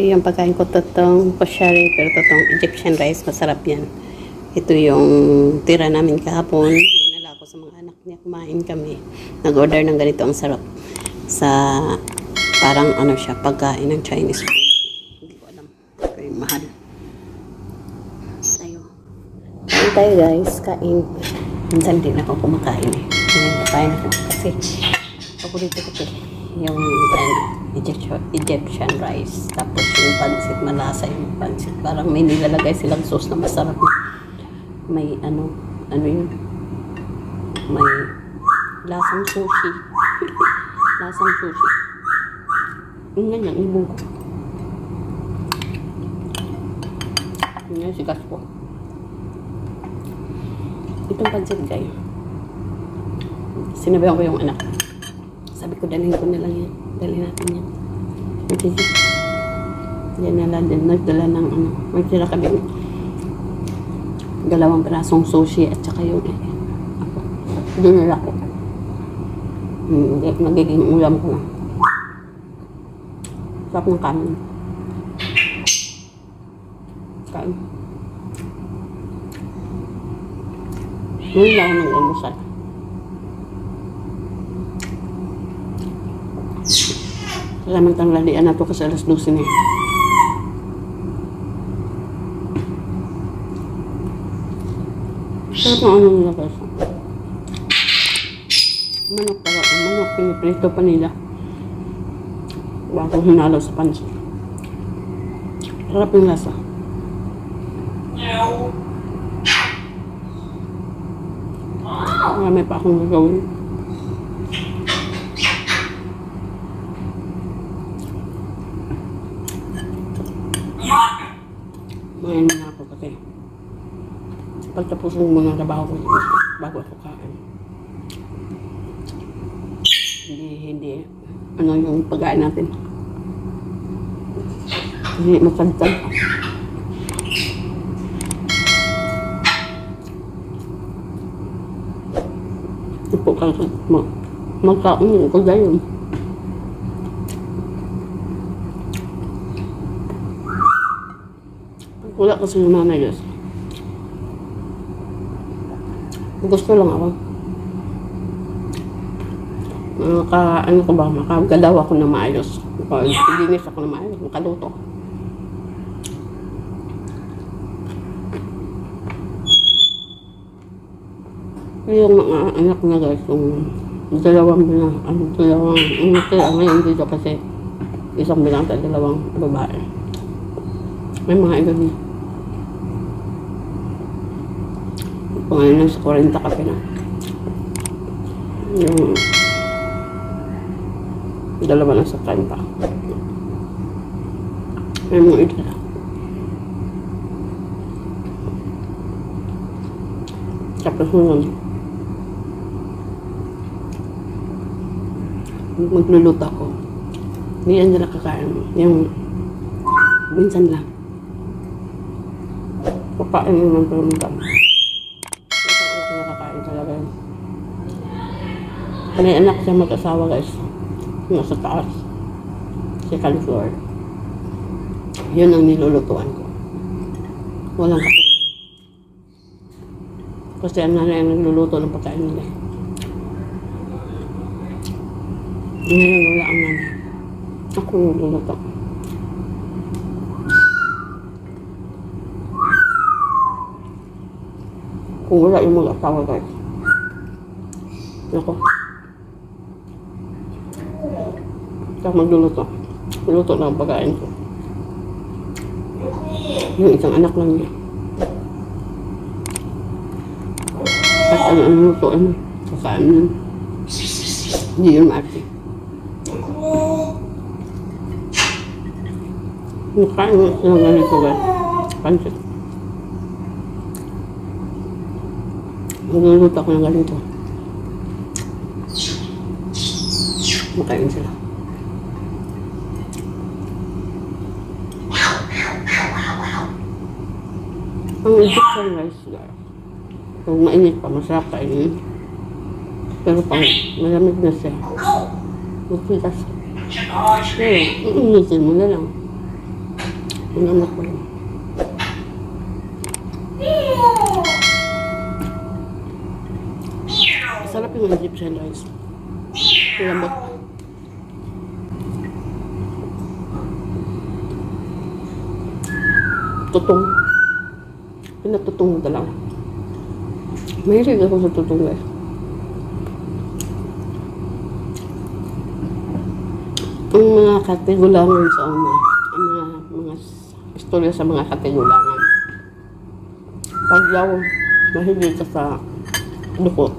Ito yung pagkain ko totong koshari, pero totong Egyptian rice. Masarap yan. Ito yung tira namin kahapon. Dinala ko sa mga anak niya. Kumain kami. Nag-order ng ganito. Ang sarap. Sa parang ano siya, pagkain ng Chinese food. Hindi ko alam. Pero yung mahal. Tayo. Kain tayo guys. Kain. Minsan din ako kumakain eh. Ngayon kain ako. Kasi paborito ko ito. eh. Yung ano, Egyptian, Egyptian rice. Tapos yung pansit, malasa yung pansit. Parang may nilalagay silang sauce na masarap. May ano, ano yun? May lasang sushi. lasang sushi. Yung ganyan, ibong ko. Yun yung sigas ko. Itong pansit guy. Sinabihan ko yung anak. Sabi ko, dalhin ko na lang yan. Dalhin natin yan. Okay. Yan na lang din. Nagdala ng ano. Tira kami. Dalawang pirasong sushi at saka yung eh, ako. Dinala ko. Hindi, nagiging ulam ko na. Sarap ng kanin. Kain. Ngayon lang ako nag-almusal. Salamang lalian na to kasi alas 12 na. eh. Sarap ng ano nila guys. Manok talaga. Manok, piniprito pa nila. Bago hinalo sa pansit. Sarap yung lasa. Marami pa akong gagawin. Mayan na ako kasi. Pagtapos ng mga trabaho ko, bago ako kain. Hindi, hindi. Ano yung pagkain natin. Hindi masagtag. Ipo ka sa mag magkaon ko gayon. Wala kasi yung nanay guys. Gusto lang ako. Maka, ano ko ba, makagalaw ako na maayos. Pag linis ako na maayos, makaluto. Yung mga anak na guys, yung dalawang bilang, ano, dalawang, ano kaya ngayon dito kasi isang bilang sa dalawang babae. May mga iba din. Pangalan lang sa 40 kape na. Yung dalawa na sa 30. May mga ito na. Tapos nun, magluluto ako. Hindi yan nila kakain. Yung minsan lang. Papain yun ng tulungan. Minsan ako nakakain talaga yun. May anak siya mag-asawa guys. Nasa taas. Second floor. Yun ang nilulutuan ko. Walang katulong. Kasi ang nanay ang nagluluto ng pagkain nila. Ngayon wala ang nanay. Ako nagluluto. Kung wala yung mag-asawa guys. Ako. Kaya magluluto. Luto na ang pagkain ko. Yung isang anak lang niya. At ano ang luto, ano, kakain yun. Hindi yun maarte. Nakain mo sila ganito guys. Pansit. Magluluto ako ng ganito. Makain sila. Ang Egyptian rice guys. Kung mainit pa, masarap kainin. Pero pang malamig na siya. Magtigas. Pero, iinitin mo na lang. Ang anak ko yun. Sarap yung Egyptian rice. Lambot. Tutong. Pinatutong na lang. Mahilig ako sa tutong guys. Ang mga katigulangan sa una. Ang mga, mga istorya sa mga katigulangan. Pag daw mahilig ka sa dukot.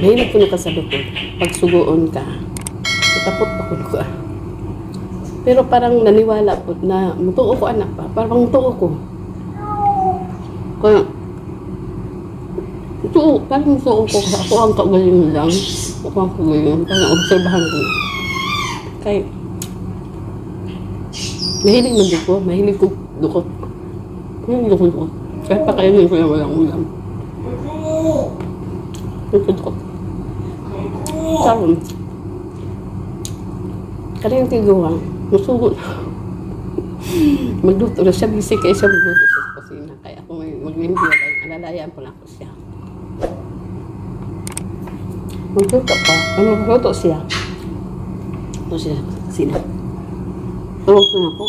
Mahilig ko na ka sa dukot. Pag sugoon ka, matapot pa ko ka. Pero parang naniwala po na mutuo ko anak pa. Parang mutuo ko. Kaya, mutuo, parang mutuo ko. Ako ang kagaling lang. Ako ang kagaling. Parang obserbahan ko. Kaya, mahilig din ko. Mahilig ko dukot. Mahilig ko dukot. Kahit pa kainin ko na walang ulam. Dukot dukot. Saron. Kaya yung tiguang, musugo na. Magluto na siya, busy kayo siya magluto sa kusina. Kaya ako may maglimpyo lang, alalayan po na ako siya. Magluto pa. Ano magluto siya? Ito siya sa kusina. Tulog na ako.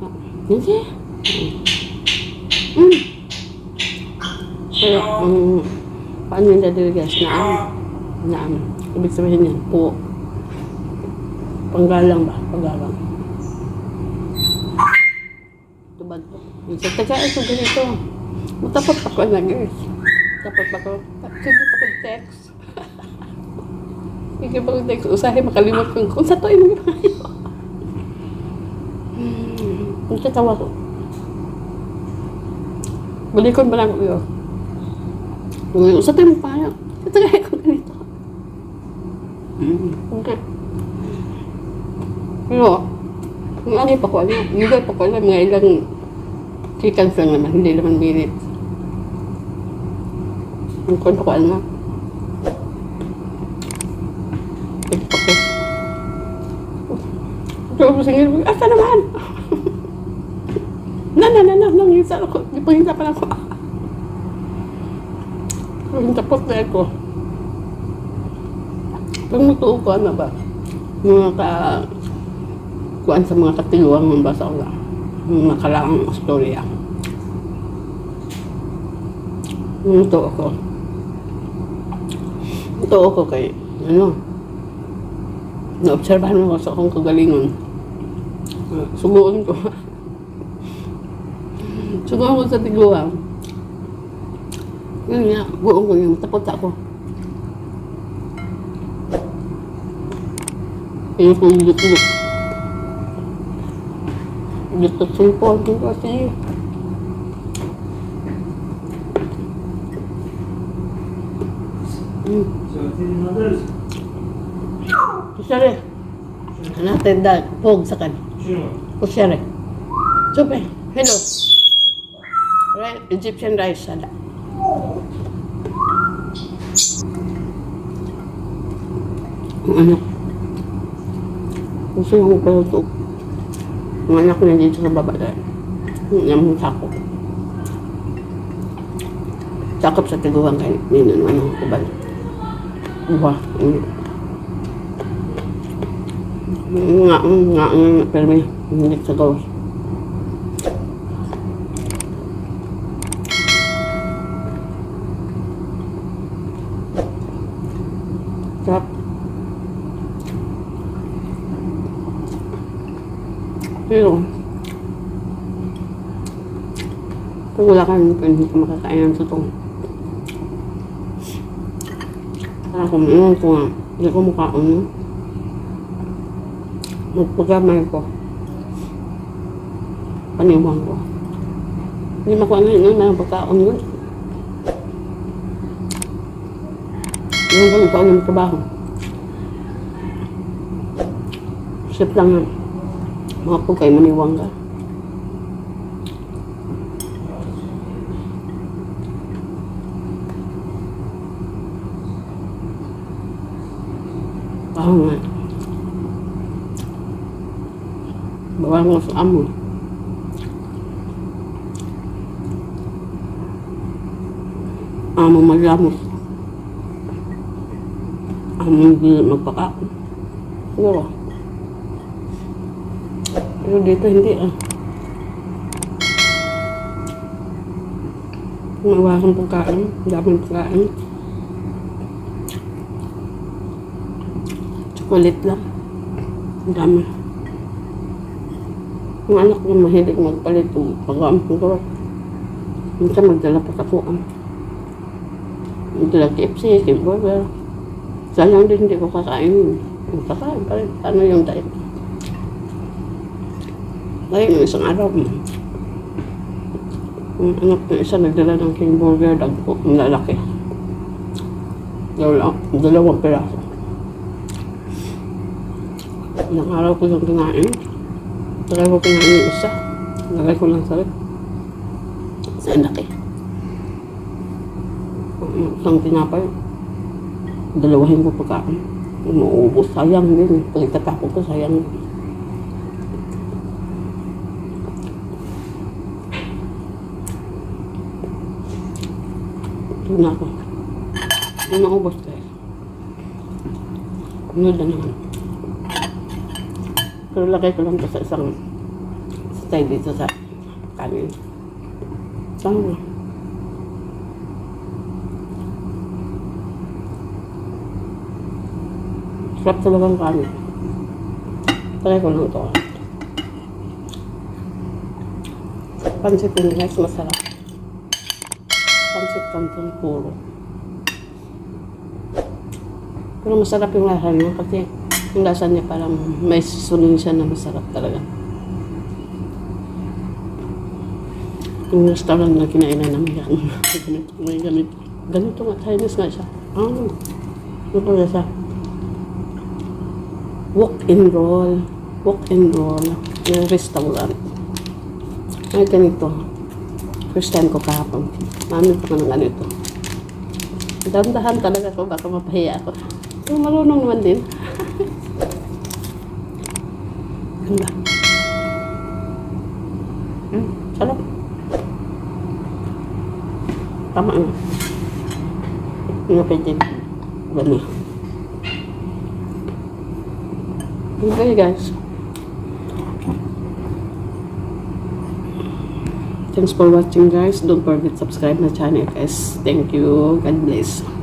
Ah, Hindi. Mm. Kaya, um, paano yung dadiligas na am? Na am. Ibig sabihin yan, po. Panggalang ba? Panggalang. Tubad ko. Minsan, taga ito ganito. Matapot ako na guys. Tapos ako, sige pa ko text. Sige pa ko text. Usahin makalimot ko kung sa to yung mga iyo. Hmm. Nagtatawa ko. Balikon ba lang ko yun? Uy, Sa to yung payo. Tatagay ko ganito. Hmm. Okay. Pero, ano pa ko alam, yung pa ko alam, mga ilang seconds lang naman, hindi naman minutes. Kwento ko alam. Pa ko. Ito ako singil ko, asa naman? na, na, na, na, nangisa ako. Di pa lang ako. Yung tapos na ako. Pag mutuo ko, ano ba? Mga ka kuan sa mga katiguang ng basa ko lang. Yung nakalaang storya. Yung ito ako. Ito ako kay, ano, naobserbahan mo sa akong kagalingon. Uh, Subuon ko. Subuon ko sa tiguang. Yun nga, buong ko yung tapos ako. Yung kong luto. Dito cellphone ko kasi. Hmm. Kusyari. Natin da, pog sa kan. Kusyari. Supe, hello. Right, Egyptian rice. Ang anak. Gusto ko pa ito. Ang anak ko nandito sa baba dahil. Yung sakop. Sakop sa tiguang kay Nino, ano, kubal. Buha. Nga, nga, nga, pero may hindi sa gawas. Sarap. Pero, kung wala ka nito, hindi ka makakain ng tutong. Para ano ko nga, hindi ko mukha ano. Magpagamay ko. Paniwang ko. Hindi makuha na yun, mga pagkaon yun. Yung kung ikaw ng trabaho. Sip lang yan. Mga po kayo maniwang ka. Oo nga. Angos amo. Amo magyamos. Amo hindi magpakain. Siguro. Pero dito hindi ah. Mawakan pagkain. Daming pagkain. Chocolate lang. Ang dami. Yung anak ko mahilig magpalit ng pagkain siguro. Minsan magdala pa sa kuan. Magdala KFC, burger. Sayang din hindi ko kakain. Kakain pa rin. Ano yung diet? Ngayon, isang araw, yung anak ko isa nagdala ng king burger, dagpo, ang lalaki. Dalawa, dalawang piraso. Ilang araw ko yung kinain. Tagay ko kinain yung isa. Lagay ko lang sa rep. Sa laki. Yung Isang tinapay. Dalawahin ko pagkain. Umuubos. Sayang din. Pag itatapon ko, sayang. Ito na ako. Yung naubos guys. Yun na naman. Pero lagay ko lang to sa isang style dito sa kanin. Tama. Sarap talagang kanin. Try ko lang to. Pansit din guys, masarap. Pansit canton puro. Pero masarap yung lasa niya kasi yung lasa niya parang may susunin siya na masarap talaga. Yung restaurant na kinainan namin yan. ganito, may ganito. Ganito nga, Chinese nga siya. Ah, ano pala siya? Walk and roll. Walk and roll. Yung restaurant. Ay, ganito. First time ko kahapon. Mami pa ka ng ganito. Dahan-dahan talaga ko, baka mapahiya ako. Pero marunong naman din. Ganda. Hmm, sarap. Tama nga. Hindi pwede. Gani. Okay guys. Thanks for watching guys. Don't forget to subscribe my channel guys. Thank you. God bless.